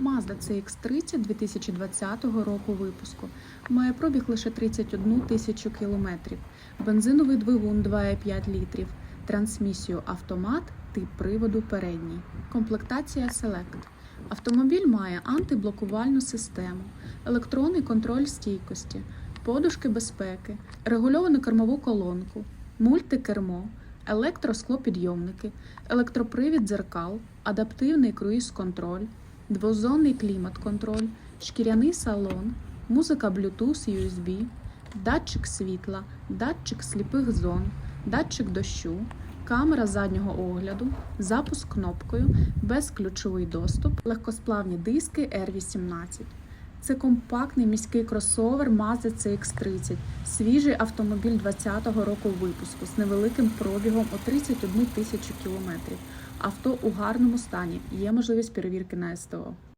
Mazda CX-30 2020 року випуску. Має пробіг лише 31 тисячу кілометрів. Бензиновий двигун 2,5 літрів. Трансмісію автомат, тип приводу передній. Комплектація Select. Автомобіль має антиблокувальну систему, електронний контроль стійкості, подушки безпеки, регульовану кермову колонку, мультикермо, електросклопідйомники, електропривід дзеркал, адаптивний круїз-контроль, двозонний клімат-контроль, шкіряний салон, музика Bluetooth USB, датчик світла, датчик сліпих зон, датчик дощу, камера заднього огляду, запуск кнопкою, безключовий доступ, легкосплавні диски R18. Це компактний міський кросовер Mazda CX-30, свіжий автомобіль 2020 року випуску з невеликим пробігом у 31 тисячу кілометрів. Авто у гарному стані. Є можливість перевірки на СТО.